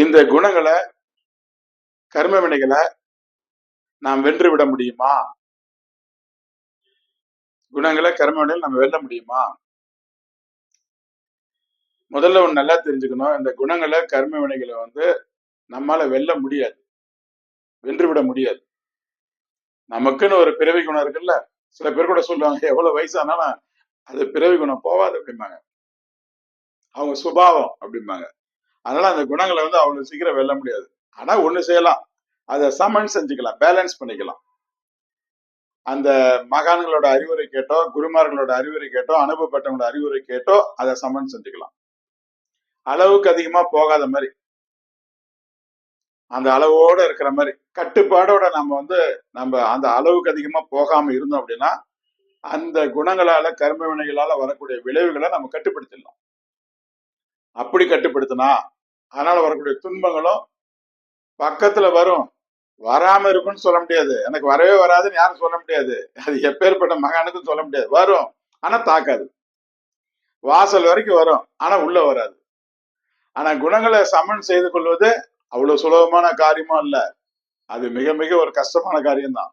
இந்த குணங்களை கர்ம வினைகளை நாம் வென்று விட முடியுமா? குணங்களை கர்ம வினைகள் நம்ம வெல்ல முடியுமா? முதல்ல ஒன்று நல்லா தெரிஞ்சுக்கணும். இந்த குணங்களை கர்ம வினைகளை வந்து நம்மால வெல்ல முடியாது. வென்று விட முடியாது. நமக்குன்னு ஒரு பிறவி குணம் இருக்குல்ல? சில பேர் கூட சொல்லுவாங்க எவ்வளவு வயசானாலும் அது பிறவி குணம் போவாது அப்படிம்பாங்க. அவங்க சுபாவம் அப்படிம்பாங்க. அதனால அந்த குணங்களை வந்து அவ்வளவு சீக்கிரம் வெல்ல முடியாது. ஆனா ஒண்ணு செய்யலாம். அதை சமன் செஞ்சுக்கலாம். பேலன்ஸ் பண்ணிக்கலாம். அந்த மகான்களோட அறிவுரை கேட்டோ குருமார்களோட அறிவுரை கேட்டோ அனுபவப்பட்டவங்களோட அறிவுரை கேட்டோ அதை சமன் செஞ்சுக்கலாம். அளவுக்கு அதிகமா போகாத மாதிரி. அந்த அளவோட இருக்கிற மாதிரி. கட்டுப்பாடோட நம்ம வந்து நம்ம அந்த அளவுக்கு அதிகமா போகாம இருந்தோம் அப்படின்னா அந்த குணங்களால கர்ம வினைகளால வரக்கூடிய விளைவுகளை நம்ம கட்டுப்படுத்திடலாம். அப்படி கட்டுப்படுத்தினா அதனால வரக்கூடிய துன்பங்களும் பக்கத்துல வரும். வராம இருக்கும்னு சொல்ல முடியாது. எனக்கு வரவே வராதுன்னு யாரும் சொல்ல முடியாது. அது எப்பேற்பட்ட மகானுக்கும் சொல்ல முடியாது. வரும். ஆனா தாக்காது. வாசல் வரைக்கும் வரும். ஆனா உள்ள வராது. ஆனா குணங்களை சமன் செய்து கொள்வது அவ்வளவு சுலபமான காரியமும் இல்ல அது மிக மிக ஒரு கஷ்டமான காரியம்தான்.